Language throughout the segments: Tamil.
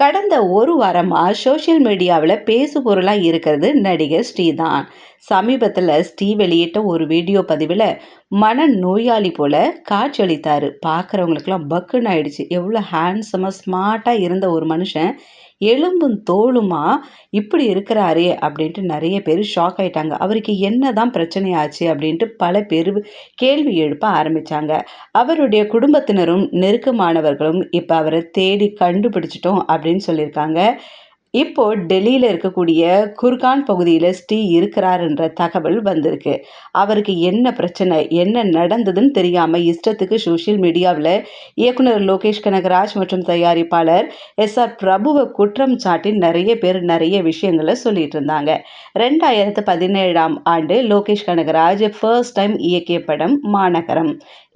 கடந்த ஒரு வாரமாக சோஷியல் மீடியாவில் பேசு பொருளாக இருக்கிறது நடிகர் ஸ்ரீதான். சமீபத்தில் ஸ்ரீ வெளியிட்ட ஒரு வீடியோ பதிவில் மன நோயாளி போல காட்சியளித்தார். பார்க்குறவங்களுக்கெல்லாம் பக்குன்னு ஆயிடுச்சு. எவ்வளோ ஹேண்ட்ஸமாக ஸ்மார்ட்டாக இருந்த ஒரு மனுஷன் எலும்பும் தோளுமா இப்படி இருக்கிறாரே அப்படின்ட்டு நிறைய பேர் ஷாக் ஆயிட்டாங்க. அவருக்கு என்ன தான் பிரச்சனை ஆச்சு அப்படின்ட்டு பல பேர் கேள்வி எழுப்ப ஆரம்பித்தாங்க அவருடைய குடும்பத்தினரும் நெருக்கமானவர்களும் இப்போ அவரை தேடி கண்டுபிடிச்சிட்டோம் அப்படின்னு சொல்லியிருக்காங்க. இப்போ டெல்லியில் இருக்கக்கூடிய குர்கான் பகுதியில் ஸ்ரீ இருக்கிறாருன்ற தகவல் வந்திருக்கு. அவருக்கு என்ன பிரச்சனை என்ன நடந்ததுன்னு தெரியாமல் இஷ்டத்துக்கு சோஷியல் மீடியாவில் இயக்குனர் லோகேஷ் கனகராஜ் மற்றும் தயாரிப்பாளர் எஸ் ஆர் பிரபுவை குற்றம் சாட்டி நிறைய பேர் நிறைய விஷயங்களை சொல்லிட்டு இருந்தாங்க. ரெண்டாயிரத்து பதினேழாம் ஆண்டு லோகேஷ் கனகராஜ் ஃபர்ஸ்ட் டைம் இயக்கிய படம் மாநகரம்.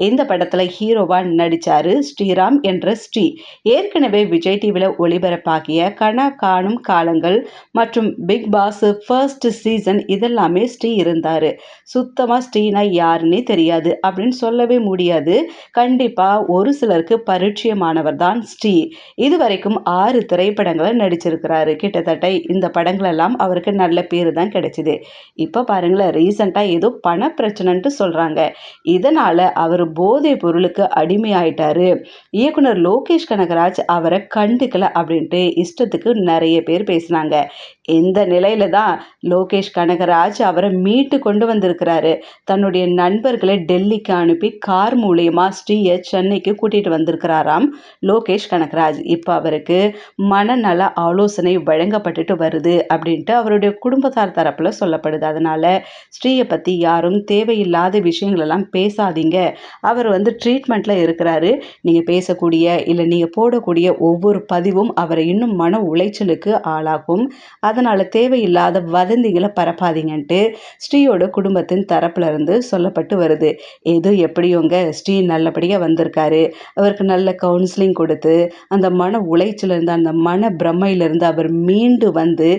இந்த படத்தில் ஹீரோவாக நடித்தார் ஸ்ரீராம் என்ற ஸ்ரீ. ஏற்கனவே விஜய் டிவியில் ஒளிபரப்பாகிய கனா காணும் காணும் காலங்கள் மற்றும் பிக் பாஸ் ஃபர்ஸ்ட் சீசன் இதெல்லாமே ஸ்ரீ இருந்தார். சுத்தமாக ஸ்ரீனா யாருன்னே தெரியாது. அப்படின்னு சொல்லவே முடியாது. கண்டிப்பாக ஒரு சிலருக்கு பரிச்சயமானவர் தான் ஸ்ரீ. இதுவரைக்கும் ஆறு திரைப்படங்களை நடிச்சிருக்கிறாரு. கிட்டத்தட்ட இந்த படங்களெல்லாம் அவருக்கு நல்ல பேர் தான் கிடைச்சிது. இப்போ பாருங்களேன் ரீசண்டாக ஏதோ பண பிரச்சனைன்ட்டு சொல்கிறாங்க இதனால் அவர் போதை பொருளுக்கு அடிமையாயிட்டாரு. இயக்குனர் லோகேஷ் கனகராஜ் அவரை கண்டுக்கல அப்படின்ட்டு இஷ்டத்துக்கு நிறைய பேர் பேசினாங்க. இந்த நிலையில தான் லோகேஷ் கனகராஜ் அவரை மீட்டு கொண்டு வந்திருக்கிறாரு. தன்னுடைய நண்பர்களை டெல்லிக்கு அனுப்பி கார் மூலியமா ஸ்ரீயை சென்னைக்கு கூட்டிட்டு வந்திருக்கிறாராம் லோகேஷ் கனகராஜ். இப்போ அவருக்கு மனநல ஆலோசனை வழங்கப்பட்டுட்டு வருது அப்படின்ட்டு அவருடைய குடும்பத்தார் தரப்புல சொல்லப்படுது. அதனால ஸ்ரீயை பத்தி யாரும் தேவையில்லாத விஷயங்கள் எல்லாம் பேசாதீங்க. அவர் வந்து ட்ரீட்மெண்ட்ல இருக்கிறாரு. நீங்க பேசக்கூடிய இல்லை நீங்க போடக்கூடிய ஒவ்வொரு பதிவும் அவரை இன்னும் மன உளைச்சலுக்கு ஆளாகும். அதனால் தேவையில்லாத வதந்திகளை பரப்பாதீங்கன்ட்டு ஸ்ரீயோட குடும்பத்தின் தரப்புலருந்து சொல்லப்பட்டு வருது. ஏதோ எப்படியோங்க ஸ்ரீ நல்லபடியாக வந்திருக்காரு. அவருக்கு நல்ல கவுன்சிலிங் கொடுத்து அந்த மன உளைச்சலிருந்து அந்த மன பிரம்மையிலிருந்து அவர் மீண்டு வந்து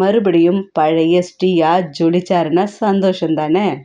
மறுபடியும் பழைய ஸ்ரீயாக ஜொலிச்சாருன்னா சந்தோஷம் தானே